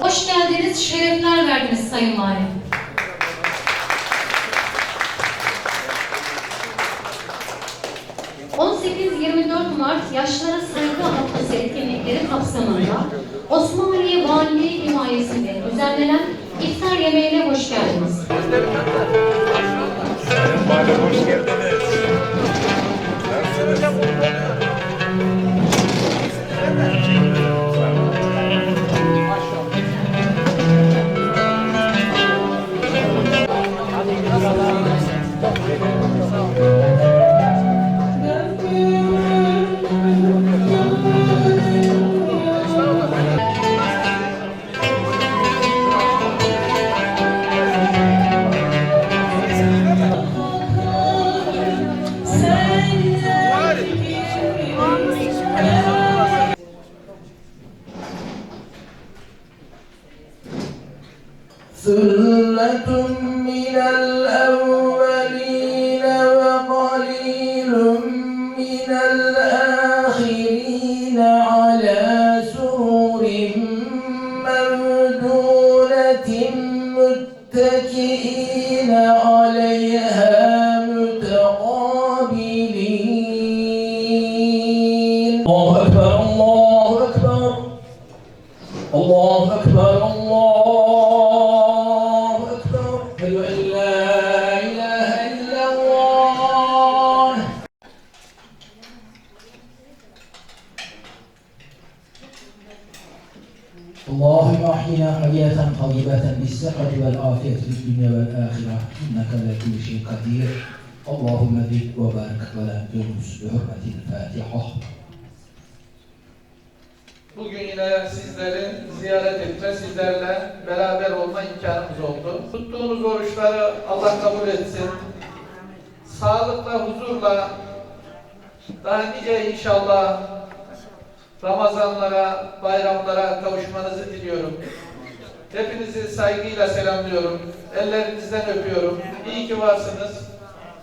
Hoş geldiniz, şerefler verdiniz Sayın Valim. ...18-24 Mart Yaşlara Saygı Haftası etkinlikleri kapsamında... ...Osmaniye Valiliği himayesinde düzenlenen iftar yemeğine hoş geldiniz. ثلة من الأولين وقليل من الآخرين على سرر ممدونة متكئين عليها متقابلين. الله أكبر. الله أكبر. الله أكبر. أشهد أن لا إله إلا الله. اللهم أحينا حياة طيبة بالصحة والعافية في الدنيا والآخرة. إنك على كل شيء قدير. اللهم زد وبارك ولا تنقص بحرمة الفاتحة. Bugün yine sizleri ziyaret etme, sizlerle beraber olma imkanımız oldu. Tuttuğunuz oruçları Allah kabul etsin. Sağlıkla, huzurla, daha nice inşallah Ramazanlara, bayramlara kavuşmanızı diliyorum. Hepinizi saygıyla selamlıyorum. Ellerinizden öpüyorum. İyi ki varsınız.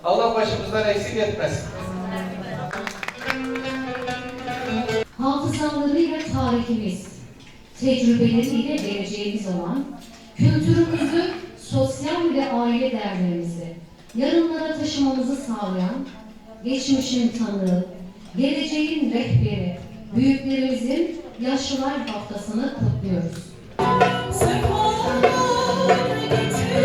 Allah başımızdan eksik etmesin. Hafızalarıyla tarihimiz, tecrübeleriyle geleceğimiz olan, kültürümüzü, sosyal ve aile değerlerimizi yarınlara taşımamızı sağlayan, geçmişin tanığı, geleceğin rehberi, büyüklerimizin Yaşlılar Haftası'nı kutluyoruz. Getir